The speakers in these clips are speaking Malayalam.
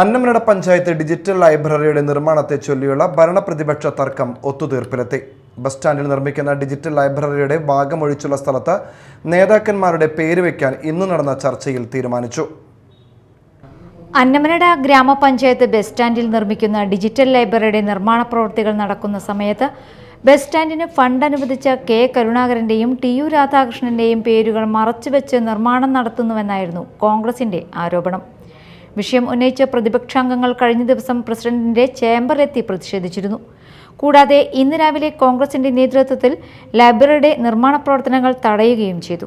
അന്നമനട പഞ്ചായത്ത് ഡിജിറ്റൽ ലൈബ്രറിയുടെ നിർമ്മാണത്തെ ചൊല്ലിയുള്ള ഭരണപ്രതിപക്ഷ തർക്കം ഒത്തുതീർപ്പിലെത്തി. ബസ് സ്റ്റാൻഡിൽ നിർമ്മിക്കുന്ന ഡിജിറ്റൽ ലൈബ്രറിയുടെ ഭാഗമൊഴിച്ചുള്ള സ്ഥലത്ത് നേതാക്കന്മാരുടെ പേര് വയ്ക്കാൻ ഇന്ന് നടന്ന ചർച്ചയിൽ തീരുമാനിച്ചു. അന്നമനട ഗ്രാമപഞ്ചായത്ത് ബസ് സ്റ്റാൻഡിൽ നിർമ്മിക്കുന്ന ഡിജിറ്റൽ ലൈബ്രറിയുടെ നിർമ്മാണ പ്രവൃത്തികൾ നടക്കുന്ന സമയത്ത് ബസ് സ്റ്റാൻഡിന് ഫണ്ട് അനുവദിച്ച കെ കരുണാകരന്റെയും ടി യു രാധാകൃഷ്ണന്റെയും പേരുകൾ മറച്ചുവെച്ച് നിർമ്മാണം നടത്തുന്നുവെന്നായിരുന്നു കോൺഗ്രസിന്റെ ആരോപണം. വിഷയം ഉന്നയിച്ച പ്രതിപക്ഷാംഗങ്ങൾ കഴിഞ്ഞ ദിവസം പ്രസിഡന്റിന്റെ ചേംബറിലെത്തി പ്രതിഷേധിച്ചിരുന്നു. കൂടാതെ ഇന്ന് രാവിലെ കോൺഗ്രസിന്റെ നേതൃത്വത്തിൽ ലൈബ്രറിയുടെ നിർമ്മാണ പ്രവർത്തനങ്ങൾ തടയുകയും ചെയ്തു.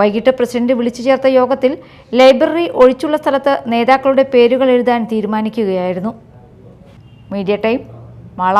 വൈകിട്ട് പ്രസിഡന്റ് വിളിച്ചു ചേർത്ത യോഗത്തിൽ ലൈബ്രറി ഒഴിച്ചുള്ള സ്ഥലത്ത് നേതാക്കളുടെ പേരുകൾ എഴുതാൻ തീരുമാനിക്കുകയായിരുന്നു. Media time Mala.